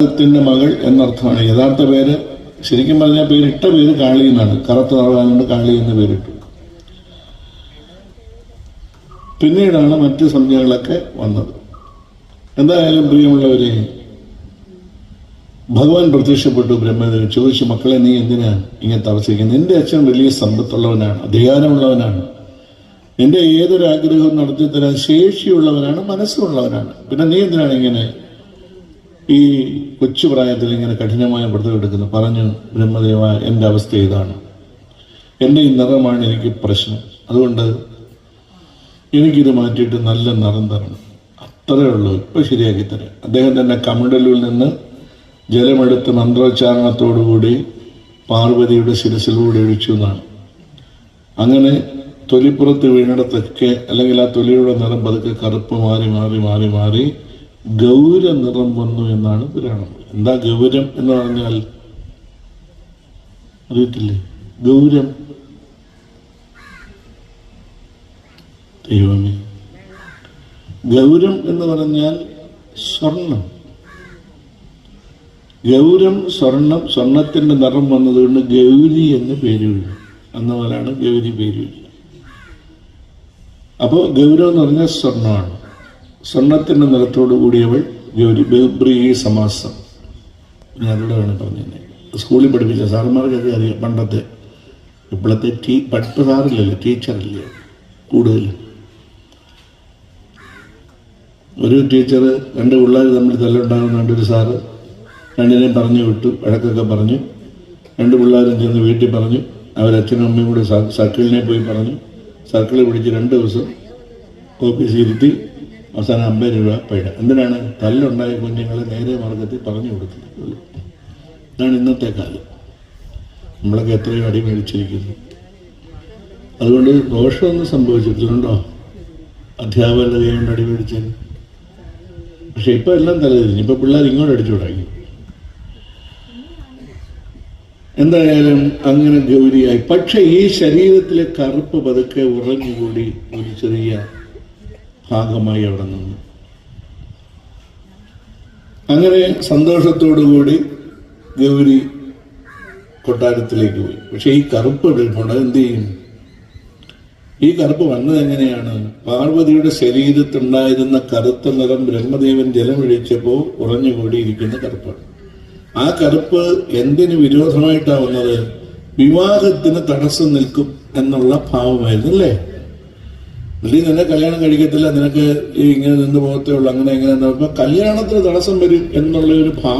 ത്തിന്റെ മകൾ എന്നർത്ഥമാണ്. യഥാർത്ഥ പേര് ശരിക്കും പറഞ്ഞാൽ പേരിട്ട പേര് കാളി എന്നാണ്. കറുത്ത നിറവാനുകൊണ്ട് കാളി എന്ന് പേരിട്ടു. പിന്നീടാണ് മറ്റ് സംജ്ഞകളൊക്കെ വന്നത്. എന്തായാലും പ്രിയമുള്ളവരെ ഭഗവാൻ പ്രത്യക്ഷപ്പെട്ടു ബ്രഹ്മദേവൻ ചോദിച്ചു മക്കളെ നീ എന്തിനാ ഇങ്ങനെ തപസിക്കുന്നത് നിന്റെ അച്ഛൻ വലിയ സമ്പത്തുള്ളവനാണ് അധികാരമുള്ളവനാണ്. നിന്റെ ഏതൊരു ആഗ്രഹവും നടത്തി തരാൻ ശേഷിയുള്ളവനാണ് മനസ്സുള്ളവനാണ്. പിന്നെ നീ എന്തിനാണ് ഇങ്ങനെ ഈ കൊച്ചു പ്രായത്തിൽ ഇങ്ങനെ കഠിനമായ വ്രതം എടുക്കുന്നു. പറഞ്ഞു ബ്രഹ്മദേവ എന്റെ അവസ്ഥ ഇതാണ്. എന്റെ ഈ നിറമാണ് എനിക്ക് പ്രശ്നം. അതുകൊണ്ട് എനിക്കിത് മാറ്റിയിട്ട് നല്ല നിറം തരണം. അത്രേ ഉള്ളൂ. ഇപ്പം ശരിയാക്കി തരാം. അദ്ദേഹം തന്നെ കമണ്ടലിൽ നിന്ന് ജലമെടുത്ത് മന്ത്രോച്ചാരണത്തോടുകൂടി പാർവതിയുടെ ശിരസിലൂടെ ഒഴിച്ചു എന്നാണ്. അങ്ങനെ തൊലിപ്പുറത്ത് വീണിടത്തൊക്കെ അല്ലെങ്കിൽ ആ തൊലിയുടെ നിറം പതുക്കെ കറുപ്പ് മാറി മാറി മാറി മാറി ഗൗര നിറം വന്നു എന്നാണ് പുരാണം. എന്താ ഗൗരം എന്ന് പറഞ്ഞാൽ? അറിയത്തില്ലേ? ഗൗരം. ദൈവമേ. ഗൗരം എന്ന് പറഞ്ഞാൽ സ്വർണം. ഗൗരം സ്വർണം സ്വർണത്തിന്റെ നിറം വന്നതുകൊണ്ട് ഗൗരി എന്ന് പേര് വിഴു. അന്ന് പോലാണ് ഗൗരി പേര് വിഴു അപ്പോൾ ഗൗരം എന്ന് പറഞ്ഞാൽ സ്വർണമാണ്. സ്വർണത്തിന്റെ നിറത്തോടു കൂടിയവൾ ഗൗരി ബഹുബ്രീ സമാസം. ഞാനിവിടെ വേണം പറഞ്ഞു സ്കൂളിൽ പഠിപ്പിച്ച സാറന്മാർക്കൊക്കെ അറിയാം പണ്ടത്തെ ഇപ്പോഴത്തെ ടീ പഠിപ്പ് സാറില്ലല്ലോ ടീച്ചറില്ലേ കൂടുതൽ. ഒരു ടീച്ചർ രണ്ട് പിള്ളേർ തമ്മിൽ തല്ലുണ്ടാകുന്നുണ്ട് ഒരു സാറ്. രണ്ടിനെയും പറഞ്ഞു വിട്ടു വഴക്കൊക്കെ പറഞ്ഞു. രണ്ട് പിള്ളേരും ചെന്ന് വീട്ടിൽ പറഞ്ഞു. അവരച്ഛനും അമ്മയും കൂടി സർക്കിളിനെ പോയി പറഞ്ഞു. സർക്കിളിൽ പിടിച്ച് രണ്ട് ദിവസം ഓഫീസിൽ ഇരുത്തി അവസാനം അമ്പത് രൂപ പൈഡ എന്തിനാണ്? തല്ലുണ്ടായ കുഞ്ഞുങ്ങളെ നേരെ മാർഗത്തിൽ പറഞ്ഞു കൊടുക്കുന്നത്. ഇതാണ് ഇന്നത്തെ കാലം. നമ്മളൊക്കെ എത്രയോ അടി മേടിച്ചിരിക്കുന്നു. അതുകൊണ്ട് ദോഷമൊന്നും സംഭവിച്ചിട്ടുണ്ടോ അധ്യാപകരുടെ കൈ കൊണ്ട് അടി മേടിച്ചതിന് പക്ഷെ ഇപ്പൊ എല്ലാം തലതിരിഞ്ഞു. ഇപ്പൊ പിള്ളേർ ഇങ്ങോട്ട് അടിച്ചു തുടങ്ങി. എന്തായാലും അങ്ങനെ ഗൗരിയായി. പക്ഷെ ഈ ശരീരത്തിലെ കറുപ്പ് പതുക്കെ ഉറഞ്ഞുകൂടി ഒരു ചെറിയ ഭാഗമായി അവിടെ നിന്നു. അങ്ങനെ സന്തോഷത്തോടുകൂടി ഗൗരി കൊട്ടാരത്തിലേക്ക് പോയി. പക്ഷെ ഈ കറുപ്പ് എടുക്കുമ്പോൾ എന്ത് ചെയ്യും? ഈ കറുപ്പ് വന്നത് എങ്ങനെയാണ്? പാർവതിയുടെ ശരീരത്തുണ്ടായിരുന്ന കറുത്ത നിറം ബ്രഹ്മദേവൻ ജലമൊഴിച്ചപ്പോൾ ഉറഞ്ഞുകൂടിയിരിക്കുന്ന കറുപ്പാണ്. ആ കറുപ്പ് എന്തിന് വിരോധമായിട്ടാവുന്നത് വിവാഹത്തിന് തടസ്സം നിൽക്കും എന്നുള്ള ഭാവമായിരുന്നു അല്ലേ അല്ലെങ്കിൽ നിന്നെ കല്യാണം കഴിക്കത്തില്ല. നിനക്ക് ഇങ്ങനെ നിന്ന് പോകത്തേ ഉള്ളൂ. അങ്ങനെ എങ്ങനെ കല്യാണത്തിന് തടസ്സം വരും എന്നുള്ള ഒരു ഭാവം